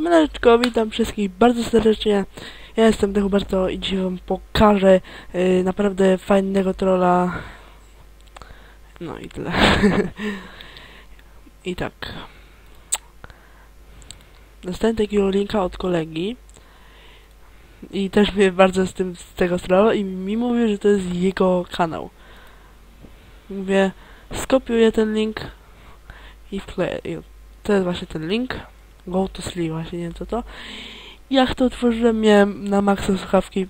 Siemaneczko, witam wszystkich bardzo serdecznie. Ja jestem Dehuberto i dzisiaj wam pokażę yy, naprawdę fajnego trolla. No i tyle. I tak. Dostałem takiego linka od kolegi i też mnie bardzo z tym z tego strolla i mi mówił, że to jest jego kanał. Mówię, skopiuję ten link i wkleję. To jest właśnie ten link. Go to sleep, właśnie nie wiem co to. Jak to otworzyłem, miałem na maksa słuchawki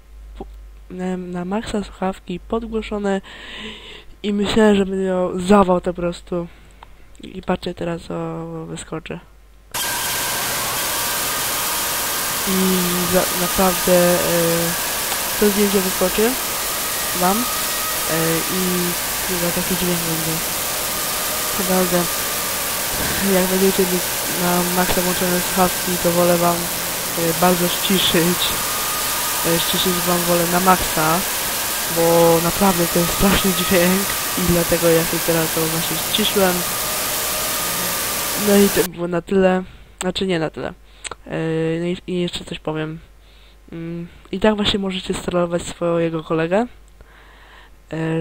na maksa słuchawki podgłoszone i myślałem, że będę miał zawał to po prostu. I patrzę teraz o wyskoczę. I za, naprawdę e, to zdjęcie wyskoczy wam e, i chyba taki dźwięk będzie. Naprawdę jak będziecie na maksa włączone słuchawki, to wolę wam e, bardzo ściszyć. E, ściszyć wam wolę na maksa, bo naprawdę to jest straszny dźwięk i dlatego ja sobie teraz to właśnie ściszyłem. No i to było na tyle, znaczy nie na tyle. E, no i, i jeszcze coś powiem. Mm, I tak właśnie możecie sterować swojego kolegę,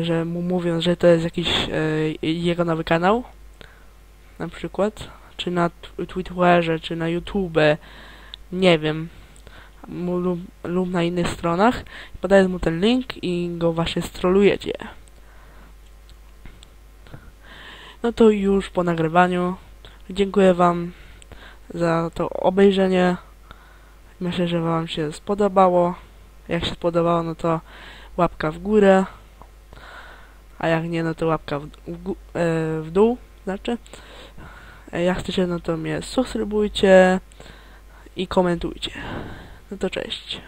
że mu mówiąc, że to jest jakiś jego nowy kanał, na przykład, czy na tw- Twitterze, czy na YouTube, nie wiem, lub, lub na innych stronach, podając mu ten link i go właśnie strolujecie. No to już po nagrywaniu. Dziękuję Wam za to obejrzenie. Myślę, że Wam się spodobało. Jak się spodobało, no to łapka w górę. A jak nie, no to łapka w, w, e, w dół, znaczy. E, Jak chcecie, no to mnie subskrybujcie i komentujcie. No to cześć.